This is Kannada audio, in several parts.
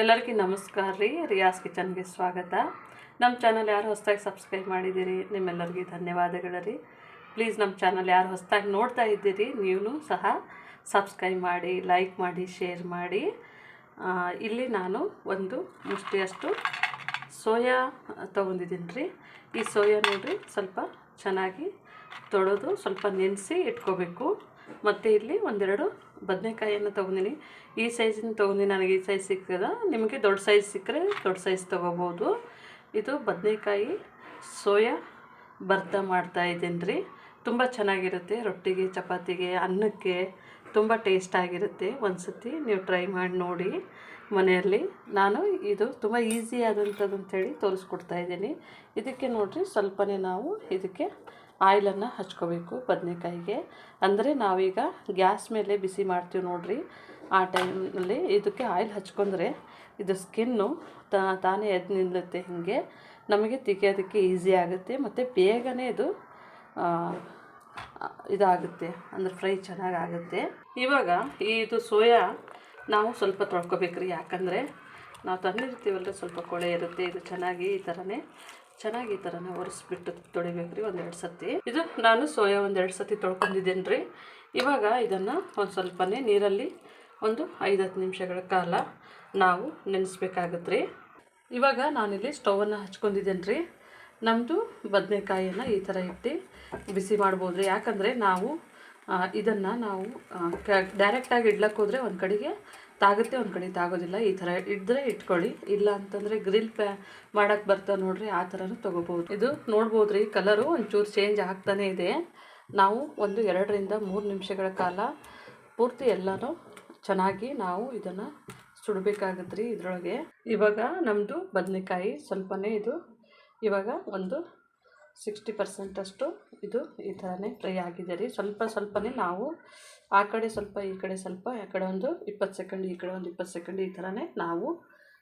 ಎಲ್ಲರಿಗೂ ನಮಸ್ಕಾರ ರೀ. ರಿಯಾಸ್ ಕಿಚನ್ಗೆ ಸ್ವಾಗತ. ನಮ್ಮ ಚಾನಲ್ ಯಾರು ಹೊಸದಾಗಿ ಸಬ್ಸ್ಕ್ರೈಬ್ ಮಾಡಿದ್ದೀರಿ, ನಿಮ್ಮೆಲ್ಲರಿಗೂ ಧನ್ಯವಾದಗಳು ರೀ. ಪ್ಲೀಸ್ ನಮ್ಮ ಚಾನಲ್ ಯಾರು ಹೊಸದಾಗಿ ನೋಡ್ತಾ ಇದ್ದೀರಿ, ನೀವು ಸಹ ಸಬ್ಸ್ಕ್ರೈಬ್ ಮಾಡಿ, ಲೈಕ್ ಮಾಡಿ, ಶೇರ್ ಮಾಡಿ. ಇಲ್ಲಿ ನಾನು ಒಂದು ಮುಷ್ಟಿಯಷ್ಟು ಸೋಯಾ ತೊಗೊಂಡಿದ್ದೀನಿ ರೀ. ಈ ಸೋಯಾ ನೋಡಿರಿ, ಸ್ವಲ್ಪ ಚೆನ್ನಾಗಿ ತೊಳೆದು ಸ್ವಲ್ಪ ನೆನೆಸಿ ಇಟ್ಕೋಬೇಕು. ಮತ್ತು ಇಲ್ಲಿ ಒಂದೆರಡು ಬದನೆಕಾಯಿಯನ್ನು ತೊಗೊಂಡಿನಿ. ಈ ಸೈಜಿನ ತೊಗೊಂಡಿನಿ ನನಗೆ ಈ ಸೈಜ್ ಸಿಕ್ಕದ ನಿಮಗೆ ದೊಡ್ಡ ಸೈಜ್ ಸಿಕ್ಕರೆ ದೊಡ್ಡ ಸೈಜ್ ತೊಗೋಬೋದು. ಇದು ಬದನೆಕಾಯಿ ಸೋಯಾ ಬರ್ತಾ ಮಾಡ್ತಾ ಇದ್ದೀನಿ ರೀ. ತುಂಬ ಚೆನ್ನಾಗಿರುತ್ತೆ ರೊಟ್ಟಿಗೆ, ಚಪಾತಿಗೆ, ಅನ್ನಕ್ಕೆ. ತುಂಬ ಟೇಸ್ಟ್ ಆಗಿರುತ್ತೆ. ಒಂದು ಸತಿ ನೀವು ಟ್ರೈ ಮಾಡಿ ನೋಡಿ ಮನೆಯಲ್ಲಿ. ನಾನು ಇದು ತುಂಬ ಈಸಿ ಆದಂಥದ್ದು ಅಂತೇಳಿ ತೋರಿಸ್ಕೊಡ್ತಾ ಇದ್ದೀನಿ. ಇದಕ್ಕೆ ನೋಡಿರಿ ಸ್ವಲ್ಪನೇ ನಾವು ಇದಕ್ಕೆ ಆಯಿಲನ್ನು ಹಚ್ಕೋಬೇಕು ಬದನೆಕಾಯಿಗೆ. ಅಂದರೆ ನಾವೀಗ ಗ್ಯಾಸ್ ಮೇಲೆ ಬಿಸಿ ಮಾಡ್ತೀವಿ ನೋಡ್ರಿ. ಆ ಟೈಮಲ್ಲಿ ಇದಕ್ಕೆ ಆಯಿಲ್ ಹಚ್ಕೊಂಡ್ರೆ ಇದು ಸ್ಕಿನ್ನು ತಾನೇ ಎದ್ದು ನಿಲ್ಲುತ್ತೆ ಹೀಗೆ. ನಮಗೆ ತೆಗೆಯೋದಕ್ಕೆ ಈಸಿ ಆಗುತ್ತೆ ಮತ್ತು ಬೇಗನೆ ಇದು ಇದಾಗುತ್ತೆ. ಅಂದರೆ ಫ್ರೈ ಚೆನ್ನಾಗಾಗುತ್ತೆ. ಇವಾಗ ಇದು ಸೋಯಾ ನಾವು ಸ್ವಲ್ಪ ತೊಳ್ಕೊಬೇಕ್ರಿ. ಯಾಕಂದರೆ ನಾವು ತಂದಿರ್ತೀವಲ್ಲ ಸ್ವಲ್ಪ ಕೊಳೆ ಇರುತ್ತೆ, ಇದು ಚೆನ್ನಾಗಿ ಈ ಥರನೇ. ಚೆನ್ನಾಗಿ ಈ ಥರನೇ ಒರೆಸ್ಬಿಟ್ಟು ತೊಳಿಬೇಕ್ರಿ ಒಂದೆರಡು ಸತಿ. ಇದು ನಾನು ಸೋಯಾ ಒಂದೆರಡು ಸತಿ ತೊಳ್ಕೊಂಡಿದ್ದೇನೆ ರೀ. ಇವಾಗ ಇದನ್ನು ಒಂದು ಸ್ವಲ್ಪನೇ ನೀರಲ್ಲಿ ಒಂದು ಐದು ಹತ್ತು ನಿಮಿಷಗಳ ಕಾಲ ನಾವು ನೆನೆಸ್ಬೇಕಾಗತ್ತೆ ರೀ. ಇವಾಗ ನಾನಿಲ್ಲಿ ಸ್ಟೌವನ್ನು ಹಚ್ಕೊಂಡಿದ್ದೇನೆ ರೀ. ನಮ್ಮದು ಬದನೆಕಾಯಿಯನ್ನು ಈ ಥರ ಇಟ್ಟು ಬಿಸಿ ಮಾಡ್ಬೋದು ರೀ. ಯಾಕಂದರೆ ನಾವು ಇದನ್ನು ನಾವು ಡೈರೆಕ್ಟಾಗಿ ಇಡ್ಲಕ್ಕೆ ಹೋದರೆ ಒಂದು ಕಡೆಗೆ ತಾಗುತ್ತೆ, ಒಂದು ಕಡೆ ತಾಗೋದಿಲ್ಲ. ಈ ಥರ ಇದ್ದರೆ ಇಟ್ಕೊಳ್ಳಿ. ಇಲ್ಲ ಅಂತಂದರೆ ಗ್ರಿಲ್ ಪ್ಯಾ ಮಾಡೋಕ್ಕೆ ಬರ್ತಾ ನೋಡ್ರಿ, ಆ ಥರನೂ ತೊಗೋಬೋದು ಇದು ನೋಡ್ಬೋದು ರೀ ಕಲರು ಒಂಚೂರು ಚೇಂಜ್ ಆಗ್ತಾನೇ ಇದೆ. ನಾವು ಒಂದು ಎರಡರಿಂದ ಮೂರು ನಿಮಿಷಗಳ ಕಾಲ ಪೂರ್ತಿ ಎಲ್ಲನೂ ಚೆನ್ನಾಗಿ ನಾವು ಇದನ್ನು ಸುಡಬೇಕಾಗತ್ತೆ ರೀ ಇದರೊಳಗೆ. ಇವಾಗ ನಮ್ಮದು ಬದನೆಕಾಯಿ ಸ್ವಲ್ಪನೇ ಇದು. ಇವಾಗ ಒಂದು ಸಿಕ್ಸ್ಟಿ ಪರ್ಸೆಂಟಷ್ಟು ಇದು ಈ ಥರನೇ ಫ್ರೈ ಆಗಿದೆ ರೀ. ಸ್ವಲ್ಪ ಸ್ವಲ್ಪನೇ ನಾವು ಆ ಕಡೆ ಸ್ವಲ್ಪ, ಈ ಕಡೆ ಸ್ವಲ್ಪ, ಆ ಕಡೆ ಒಂದು ಇಪ್ಪತ್ತು ಸೆಕೆಂಡ್, ಈ ಕಡೆ ಒಂದು ಇಪ್ಪತ್ತು ಸೆಕೆಂಡ್ ಈ ಥರನೇ ನಾವು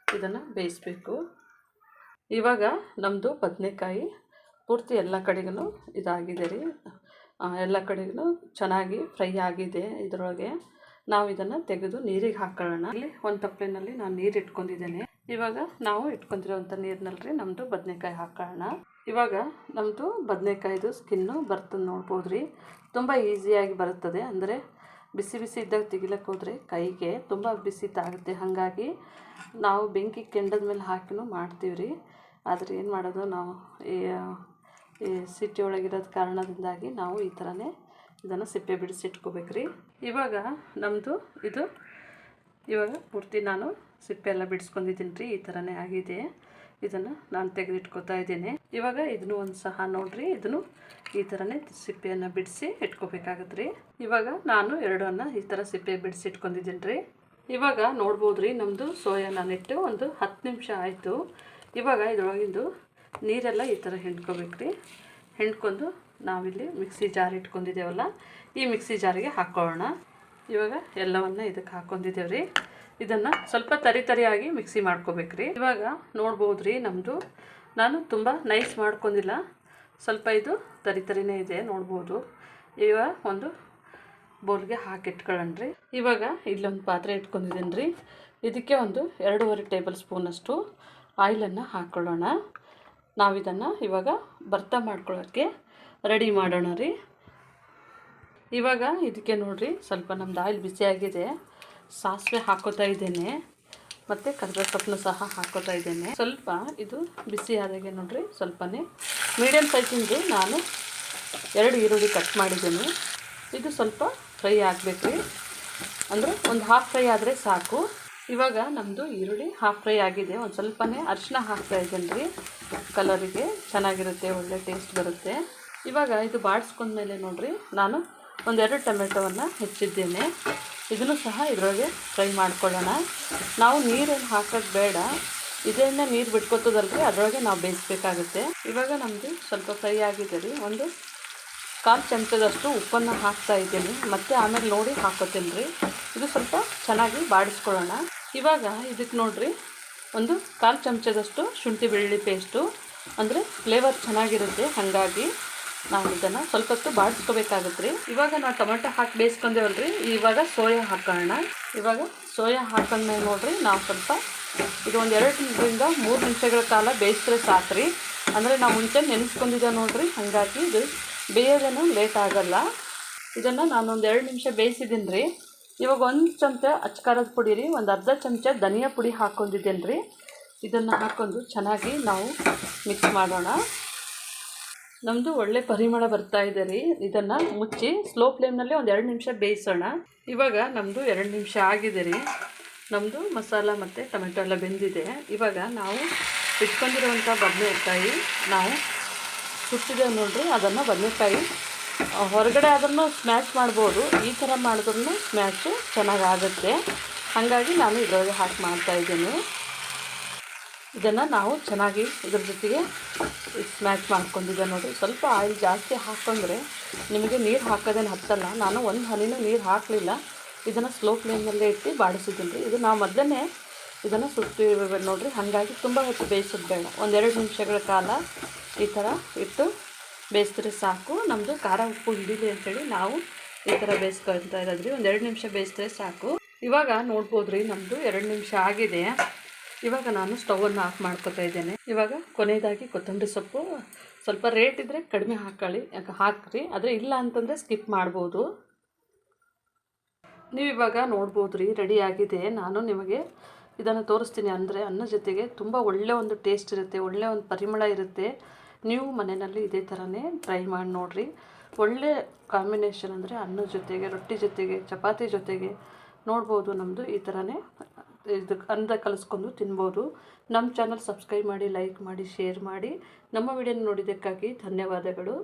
ಇದನ್ನು ಬೇಯಿಸ್ಬೇಕು. ಇವಾಗ ನಮ್ಮದು ಬದನೆಕಾಯಿ ಪೂರ್ತಿ ಎಲ್ಲ ಕಡೆಗೂ ಇದಾಗಿದೆ ರೀ. ಎಲ್ಲ ಕಡೆಗೂ ಚೆನ್ನಾಗಿ ಫ್ರೈ ಆಗಿದೆ ಇದರೊಳಗೆ. ನಾವು ಇದನ್ನು ತೆಗೆದು ನೀರಿಗೆ ಹಾಕೊಳ್ಳೋಣ. ಇಲ್ಲಿ ಒಂದು ತಪ್ಪಲಿನಲ್ಲಿ ನಾನು ನೀರು ಇಟ್ಕೊಂಡಿದ್ದೇನೆ. ಇವಾಗ ನಾವು ಇಟ್ಕೊಂಡಿರೋವಂಥ ನೀರಿನಲ್ಲಿ ನಮ್ಮದು ಬದನೆಕಾಯಿ ಹಾಕೊಳ್ಳೋಣ. ಇವಾಗ ನಮ್ಮದು ಬದನೆಕಾಯ್ದು ಸ್ಕಿನ್ನು ಬರ್ತದೆ ನೋಡ್ಬೋದು ರೀ ತುಂಬ ಈಸಿಯಾಗಿ ಬರುತ್ತದೆ. ಅಂದರೆ ಬಿಸಿ ಬಿಸಿ ಇದ್ದಾಗ ತೆಗಿಲಕ್ಕೆ ಹೋದರೆ ಕೈಗೆ ತುಂಬ ಬಿಸಿ ತಾಗುತ್ತೆ ಹಾಗಾಗಿ ನಾವು ಬೆಂಕಿ ಕೆಂಡದ ಮೇಲೆ ಹಾಕಿನೂ ಮಾಡ್ತೀವಿ ರೀ ಆದರೆ ಏನು ಮಾಡೋದು, ನಾವು ಈ ಸಿಟಿ ಒಳಗಿರೋದು ಕಾರಣದಿಂದಾಗಿ ನಾವು ಈ ಥರನೇ ಇದನ್ನು ಸಿಪ್ಪೆ ಬಿಡಿಸಿ ಇಟ್ಕೋಬೇಕ್ರಿ ಇವಾಗ ನಮ್ಮದು ಇದು ಇವಾಗ ಪೂರ್ತಿ ನಾನು ಸಿಪ್ಪೆ ಎಲ್ಲ ಬಿಡಿಸ್ಕೊಂಡಿದ್ದೀನಿ ರೀ ಈ ಥರನೇ ಆಗಿದೆ. ಇದನ್ನು ನಾನು ತೆಗೆದಿಟ್ಕೋತಾ ಇದ್ದೀನಿ. ಇವಾಗ ಇದನ್ನು ಒಂದು ಸಹ ನೋಡ್ರಿ, ಇದನ್ನು ಈ ಥರನೇ ಸಿಪ್ಪೆಯನ್ನು ಬಿಡಿಸಿ ಇಟ್ಕೋಬೇಕಾಗತ್ತೆ ರೀ ಇವಾಗ ನಾನು ಎರಡನ್ನ ಈ ಥರ ಸಿಪ್ಪೆ ಬಿಡಿಸಿ ಇಟ್ಕೊಂಡಿದ್ದೀನಿ ರೀ ಇವಾಗ ನೋಡ್ಬೋದು ರೀ ನಮ್ಮದು ಸೋಯಾ ನಾನಿಟ್ಟು ಒಂದು ಹತ್ತು ನಿಮಿಷ ಆಯಿತು. ಇವಾಗ ಇದರೊಳಗಿಂದು ನೀರೆಲ್ಲ ಈ ಥರ ಹಿಂಡ್ಕೋಬೇಕು ರೀ ಹಿಂಡ್ಕೊಂಡು ನಾವಿಲ್ಲಿ ಮಿಕ್ಸಿ ಜಾರ್ ಇಟ್ಕೊಂಡಿದ್ದೇವಲ್ಲ, ಈ ಮಿಕ್ಸಿ ಜಾರಿಗೆ ಹಾಕ್ಕೊಳ್ಳೋಣ ಇವಾಗ ಎಲ್ಲವನ್ನ ಇದಕ್ಕೆ ಹಾಕೊಂಡಿದ್ದೇವೆ ರೀ. ಇದನ್ನು ಸ್ವಲ್ಪ ತರಿ ತರಿಯಾಗಿ ಮಿಕ್ಸಿ ಮಾಡ್ಕೋಬೇಕ್ರಿ ಇವಾಗ ನೋಡ್ಬೋದು ರೀ ನಮ್ಮದು ನಾನು ತುಂಬ ನೈಸ್ ಮಾಡ್ಕೊಂಡಿಲ್ಲ. ಸ್ವಲ್ಪ ಇದು ತರಿ ತರಿನೇ ಇದೆ, ನೋಡ್ಬೋದು. ಇವಾಗ ಒಂದು ಬೌಲ್ಗೆ ಹಾಕಿಟ್ಕೊಳ್ಳೋಣ ರೀ. ಇವಾಗ ಇಲ್ಲೊಂದು ಪಾತ್ರೆ ಇಟ್ಕೊಂಡಿದ್ದೀನಿ ರೀ. ಇದಕ್ಕೆ ಒಂದು ಎರಡೂವರೆ ಟೇಬಲ್ ಸ್ಪೂನಷ್ಟು ಆಯಿಲನ್ನು ಹಾಕ್ಕೊಳ್ಳೋಣ. ನಾವಿದನ್ನು ಇವಾಗ ಭರ್ತ ಮಾಡ್ಕೊಳ್ಳೋಕ್ಕೆ ರೆಡಿ ಮಾಡೋಣ ರೀ. ಇವಾಗ ಇದಕ್ಕೆ ನೋಡಿರಿ ಸ್ವಲ್ಪ ನಮ್ದು ಆಯಿಲ್ ಬಿಸಿಯಾಗಿದೆ ಸಾಸಿವೆ ಹಾಕೋತಾ ಇದ್ದೇನೆ. ಮತ್ತು ಕರಿಬೇವು ಸೊಪ್ಪನ್ನು ಸಹ ಹಾಕೋತಾ ಇದ್ದೇನೆ. ಸ್ವಲ್ಪ ಇದು ಬಿಸಿ ಆದಾಗೆ ನೋಡಿರಿ ಸ್ವಲ್ಪನೇ. ಮೀಡಿಯಮ್ ಸೈಜಿಂದು ನಾನು ಎರಡು ಈರುಳ್ಳಿ ಕಟ್ ಮಾಡಿದ್ದೇನೆ. ಇದು ಸ್ವಲ್ಪ ಫ್ರೈ ಆಗಬೇಕು. ರೀ ಅಂದರೆ ಒಂದು ಹಾಫ್ ಫ್ರೈ ಆದರೆ ಸಾಕು. ಇವಾಗ ನಮ್ಮದು ಈರುಳ್ಳಿ ಹಾಫ್ ಫ್ರೈ ಆಗಿದೆ. ಒಂದು ಸ್ವಲ್ಪನೇ ಅರಿಶಿನ ಹಾಕ್ತಾ ಇದ್ದೇನೆ ರೀ ಕಲರಿಗೆ ಚೆನ್ನಾಗಿರುತ್ತೆ, ಒಳ್ಳೆ ಟೇಸ್ಟ್ ಬರುತ್ತೆ. ಇವಾಗ ಇದು ಬಾಡಿಸ್ಕೊಂಡ್ಮೇಲೆ ನೋಡಿರಿ, ನಾನು ಒಂದೆರಡು ಟೊಮೆಟೊವನ್ನು ಹೆಚ್ಚಿದ್ದೇನೆ. ಇದನ್ನು ಸಹ ಇದರೊಳಗೆ ಫ್ರೈ ಮಾಡ್ಕೊಳ್ಳೋಣ. ನಾವು ನೀರೇನು ಹಾಕೋದು ಬೇಡ. ಇದರಿಂದ ನೀರು ಬಿಟ್ಕೊತದಲ್ರಿ, ಅದರೊಳಗೆ ನಾವು ಬೇಯಿಸ್ಬೇಕಾಗುತ್ತೆ. ಇವಾಗ ನಮ್ಮದು ಸ್ವಲ್ಪ ಫ್ರೈ ಆಗಿದೆ ರೀ. ಒಂದು ಕಾಲು ಚಮಚದಷ್ಟು ಉಪ್ಪನ್ನು ಹಾಕ್ತಾ ಇದ್ದೀನಿ. ಮತ್ತು ಆಮೇಲೆ ನೋಡಿ ಹಾಕೋತೀನಿ ರೀ. ಇದು ಸ್ವಲ್ಪ ಚೆನ್ನಾಗಿ ಬಾಡಿಸ್ಕೊಳ್ಳೋಣ. ಇವಾಗ ಇದಕ್ಕೆ ನೋಡಿರಿ, ಒಂದು ಕಾಲು ಚಮಚದಷ್ಟು ಶುಂಠಿ ಬೆಳ್ಳುಳ್ಳಿ ಪೇಸ್ಟು. ಅಂದರೆ ಫ್ಲೇವರ್ ಚೆನ್ನಾಗಿರುತ್ತೆ ಹಾಗಾಗಿ. ನಾವು ಇದನ್ನು ಸ್ವಲ್ಪ ಹೊತ್ತು ಬಾಡಿಸ್ಕೋಬೇಕಾಗುತ್ತೆ ರೀ ಇವಾಗ ನಾವು ಟೊಮೆಟೊ ಹಾಕಿ ಬೇಯಿಸ್ಕೊಂಡೇವಲ್ರಿ. ಇವಾಗ ಸೋಯಾ ಹಾಕೋಣ. ಇವಾಗ ಸೋಯಾ ಹಾಕೊಂಡ್ಮೇಲೆ ನೋಡಿರಿ, ನಾವು ಸ್ವಲ್ಪ ಇದು ಒಂದು ಎರಡರಿಂದ ಮೂರು ನಿಮಿಷಗಳ ಕಾಲ ಬೇಯಿಸಿದ್ರೆ ರೀ ಅಂದರೆ ನಾವು ಮುಂಚೆ ನೆನೆಸ್ಕೊಂಡಿದ್ದೆ ನೋಡಿರಿ, ಹಾಗಾಗಿ ಇದು ಬೇಯೋದೇನು ಲೇಟ್ ಆಗೋಲ್ಲ. ಇದನ್ನು ನಾನೊಂದು ಎರಡು ನಿಮಿಷ ಬೇಯಿಸಿದ್ದೀನಿ ರೀ ಇವಾಗ ಒಂದು ಚಮಚ ಅಚ್ಕಾರದ ಪುಡಿ ರೀ, ಒಂದು ಅರ್ಧ ಚಮಚ ಧನಿಯಾ ಪುಡಿ ಹಾಕ್ಕೊಂಡಿದ್ದೇನೆ ರೀ ಇದನ್ನು ಹಾಕ್ಕೊಂಡು ಚೆನ್ನಾಗಿ ನಾವು ಮಿಕ್ಸ್ ಮಾಡೋಣ. ನಮ್ಮದು ಒಳ್ಳೆ ಪರಿಮಳ ಬರ್ತಾ ಇದೆ ರೀ. ಇದನ್ನು ಮುಚ್ಚಿ ಸ್ಲೋ ಫ್ಲೇಮ್ನಲ್ಲಿ ಒಂದು ಎರಡು ನಿಮಿಷ ಬೇಯಿಸೋಣ. ಇವಾಗ ನಮ್ಮದು ಎರಡು ನಿಮಿಷ ಆಗಿದೆ ರೀ. ನಮ್ಮದು ಮಸಾಲ ಮತ್ತು ಟೊಮೆಟೊ ಎಲ್ಲ ಬೆಂದಿದೆ. ಇವಾಗ ನಾವು ಇಟ್ಕೊಂಡಿರುವಂಥ ಬದನೆಕಾಯಿ ನಾವು ಸುಟ್ಟಿದೆ ನೋಡ್ರಿ, ಅದನ್ನು ಬದನೆಕಾಯಿ ಹೊರಗಡೆ ಅದನ್ನು ಸ್ಮ್ಯಾಶ್ ಮಾಡ್ಬೋದು. ಈ ಥರ ಮಾಡಿದ್ರೂ ಸ್ಮ್ಯಾಶು ಚೆನ್ನಾಗಾಗುತ್ತೆ ಹಾಗಾಗಿ ನಾನು ಇದ್ರೊಳಗೆ ಹಾಕಿ ಮಾಡ್ತಾಯಿದ್ದೀನಿ ಇದನ್ನು ನಾವು ಚೆನ್ನಾಗಿ ಇದ್ರ ಜೊತೆಗೆ ಸ್ಮ್ಯಾಶ್ ಮಾಡ್ಕೊಂಡಿದ್ದೆ ನೋಡಿ ಸ್ವಲ್ಪ ಆಯಿಲ್ ಜಾಸ್ತಿ ಹಾಕೊಂಡ್ರೆ ನಿಮಗೆ ನೀರು ಹಾಕೋದೇನು ಹತ್ತಲ್ಲ. ನಾನು ಒಂದು ಹನಿನೂ ನೀರು ಹಾಕಲಿಲ್ಲ. ಇದನ್ನು ಸ್ಲೋ ಫ್ಲೇಮ್ನಲ್ಲೇ ಇಟ್ಟು ಬಾಡಿಸಿದ್ದೀನಿ. ರೀ ಇದು ನಾವು ಮೊದಲೇ ಇದನ್ನು ಸುತ್ತಿರ್ಬೇಕು ನೋಡಿರಿ. ಹಾಗಾಗಿ ತುಂಬ ಹೊತ್ತು ಬೇಯಿಸೋದು ಬೇಡ. ಒಂದೆರಡು ನಿಮಿಷಗಳ ಕಾಲ ಈ ಥರ ಇಟ್ಟು ಬೇಯಿಸಿದ್ರೆ ಸಾಕು. ನಮ್ಮದು ಖಾರ ಉಪ್ಪು ಹಿಡೀಲಿ ಅಂತೇಳಿ ನಾವು ಈ ಥರ ಬೇಯಿಸ್ಕೊಳ್ತಾ ಇರೋದ್ರಿ. ಒಂದೆರಡು ನಿಮಿಷ ಬೇಯಿಸಿದ್ರೆ ಸಾಕು. ಇವಾಗ ನೋಡ್ಬೋದು ರೀ ನಮ್ಮದು ಎರಡು ನಿಮಿಷ ಆಗಿದೆ. ಇವಾಗ ನಾನು ಸ್ಟವನ್ನು ಆಫ್ ಮಾಡ್ಕೋತಾ ಇದ್ದೇನೆ. ಇವಾಗ ಕೊನೆಯದಾಗಿ ಕೊತ್ತಂಬರಿ ಸೊಪ್ಪು. ಸ್ವಲ್ಪ ರೇಟ್ ಇದ್ದರೆ ಕಡಿಮೆ ಹಾಕೊಳ್ಳಿ. ಯಾಕೆ ಹಾಕ್ರಿ. ಆದರೆ ಇಲ್ಲ ಅಂತಂದರೆ ಸ್ಕಿಪ್ ಮಾಡ್ಬೋದು. ನೀವು ಇವಾಗ ನೋಡ್ಬೋದು ರೀ ರೆಡಿ ಆಗಿದೆ. ನಾನು ನಿಮಗೆ ಇದನ್ನು ತೋರಿಸ್ತೀನಿ. ಅಂದರೆ ಅನ್ನ ಜೊತೆಗೆ ತುಂಬ ಒಳ್ಳೆ ಒಂದು ಟೇಸ್ಟ್ ಇರುತ್ತೆ, ಒಳ್ಳೆ ಒಂದು ಪರಿಮಳ ಇರುತ್ತೆ. ನೀವು ಮನೆಯಲ್ಲಿ ಇದೇ ಥರನೇ ಟ್ರೈ ಮಾಡಿ ನೋಡಿರಿ. ಒಳ್ಳೆ ಕಾಂಬಿನೇಷನ್ ಅಂದರೆ ಅನ್ನದ ಜೊತೆಗೆ, ರೊಟ್ಟಿ ಜೊತೆಗೆ, ಚಪಾತಿ ಜೊತೆಗೆ ನೋಡ್ಬೋದು ನಮ್ಮದು ಈ ಥರನೇ ಇದು ಅನ್ನ ಕಲಿಸ್ಕೊಂಡು ತಿನ್ಬೋದು. ನಮ್ಮ ಚಾನಲ್ ಸಬ್ಸ್ಕ್ರೈಬ್ ಮಾಡಿ ಲೈಕ್ ಮಾಡಿ ಶೇರ್ ಮಾಡಿ. ನಮ್ಮ ವಿಡಿಯೋನ ನೋಡಿದ್ದಕ್ಕಾಗಿ ಧನ್ಯವಾದಗಳು.